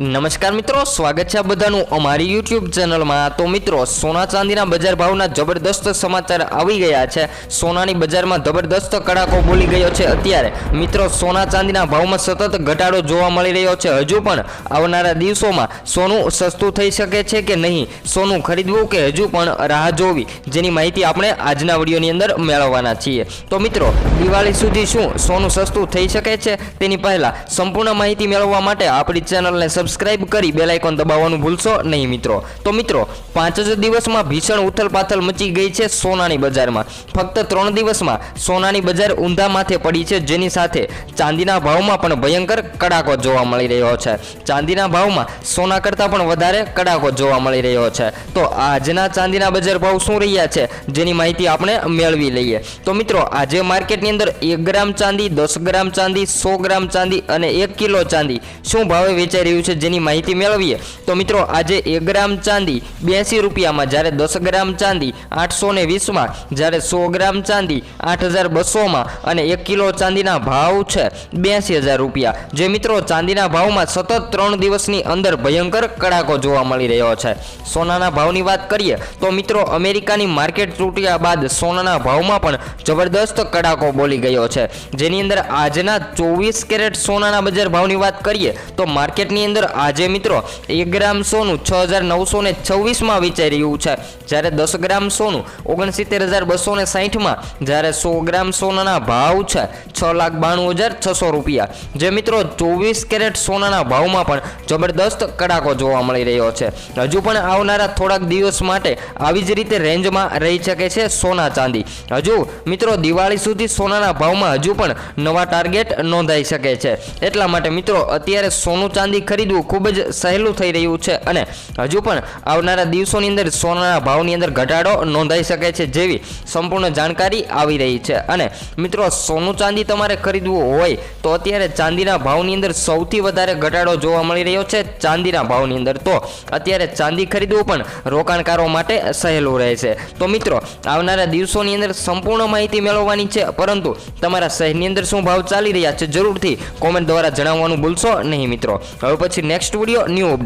નમસ્કાર મિત્રો, સ્વાગત છે બધાનું અમારી યુટ્યુબ ચેનલમાં તો મિત્રો, સોના ચાંદીના બજાર ભાવના જબરદસ્ત સમાચાર આવી ગયા છે. સોનાની બજારમાં જબરદસ્ત કડાકો બોલી ગયો છે અત્યારે. મિત્રો, સોના ચાંદીના ભાવમાં સતત ઘટાડો જોવા મળી રહ્યો છે. હજુ પણ આવનારા દિવસોમાં સોનું સસ્તું થઈ શકે છે કે નહીં? સોનું ખરીદવું કે હજુ પણ રાહ જોવી? જેની માહિતી આપણે આજના વિડીયોની અંદર મેળવવાના છીએ. તો મિત્રો, દિવાળી સુધી શું સોનું સસ્તું થઈ શકે છે? તેની પહેલા સંપૂર્ણ માહિતી મેળવવા માટે આપણી ચેનલને સબસ્ક્રાઇબ કરી બેલ આઇકોન દબાવવાનું ભૂલશો નહીં મિત્રો. તો મિત્રો, પાંચ જ દિવસમાં ભીષણ ઉથલપાથલ મચી ગઈ છે સોનાની બજારમાં. ફક્ત ત્રણ દિવસમાં સોનાની બજાર ઊંધા માથે પડી છે, જેની સાથે ચાંદીના ભાવમાં પણ ભયંકર કડાકો જોવા મળી રહ્યો છે. ચાંદીના ભાવમાં સોના કરતાં પણ વધારે કડાકો જોવા મળી રહ્યો છે. તો આજના ચાંદીના બજાર ભાવ શું રહ્યા છે, જેની માહિતી આપણે મેળવી લઈએ. તો મિત્રો, આજે માર્કેટની અંદર એક ગ્રામ ચાંદી, દસ ગ્રામ ચાંદી, સો ગ્રામ ચાંદી અને એક કિલો ચાંદી. શું ભાવે વેચાઈ રહ્યું છે જેની માહિતી મેળવીએ, તો મિત્રો આજે એક ગ્રામ ચાંદી બ્યાસી રૂપિયામાં, જ્યારે દસ ગ્રામ ચાંદી આઠસો ને વીસમાં, જ્યારે સો ગ્રામ ચાંદી આઠ હજાર બસોમાં અને એક કિલો ચાંદીના ભાવ છે બ્યાસી હજાર રૂપિયા. જે મિત્રો ચાંદીના ભાવમાં સતત ત્રણ દિવસની અંદર ભયંકર કડાકો જોવા મળી રહ્યો છે. સોનાના ભાવની વાત કરીએ, તો મિત્રો અમેરિકાની માર્કેટ તૂટ્યા બાદ સોનાના ભાવમાં પણ જબરદસ્ત કડાકો બોલી ગયો છે. જેની અંદર આજના ચોવીસ કેરેટ સોનાના બજાર ભાવની વાત કરીએ, તો માર્કેટની અંદર આજે મિત્રો એક ગ્રામ સોનું છ હજાર નવસો ને છવ્વીસમાં વેચાઈ રહ્યું છે. જ્યારે દસ ગ્રામ સોનું ઓગણસિત્તેર હજાર બસો ને સાહીઠમાં, જ્યારે સો ગ્રામ સોનાના ભાવ છે છ લાખ બાણું હજાર છસો રૂપિયા. જે મિત્રો ચોવીસ કેરેટ સોનાના ભાવમાં પણ જબરદસ્ત કડાકો જોવા મળી રહ્યો છે. હજુ પણ આવનારા થોડાક દિવસ માટે આવી જ રીતે રેન્જમાં રહી શકે છે સોના ચાંદી. હજુ મિત્રો દિવાળી સુધી સોનાના ભાવમાં હજુ પણ નવા ટાર્ગેટ નોંધાઈ શકે છે. એટલા માટે મિત્રો અત્યારે સોનું ચાંદી ખરીદવું ખૂબ જ સહેલું થઈ રહ્યું છે અને હજુ પણ આવનારા દિવસોની અંદર સોનાના ભાવની અંદર ઘટાડો નોંધાઈ શકે છે જેવી સંપૂર્ણ જાણકારી આવી રહી છે. અને મિત્રો, સોનું ચાંદી તમારે ખરીદવું હોય તો અત્યારે ચાંદીના ભાવની અંદર સૌથી વધારે ઘટાડો જોવા મળી રહ્યો છે ચાંદીના ભાવની અંદર. તો અત્યારે ચાંદી ખરીદવું પણ રોકાણકારો માટે સહેલું રહે છે. તો મિત્રો, આવનારા દિવસોની અંદર સંપૂર્ણ માહિતી મેળવવાની છે, પરંતુ તમારા શહેરની અંદર શું ભાવ ચાલી રહ્યા છે જરૂરથી કોમેન્ટ દ્વારા જણાવવાનું ભૂલશો નહીં મિત્રો. હવે પછી next video new update.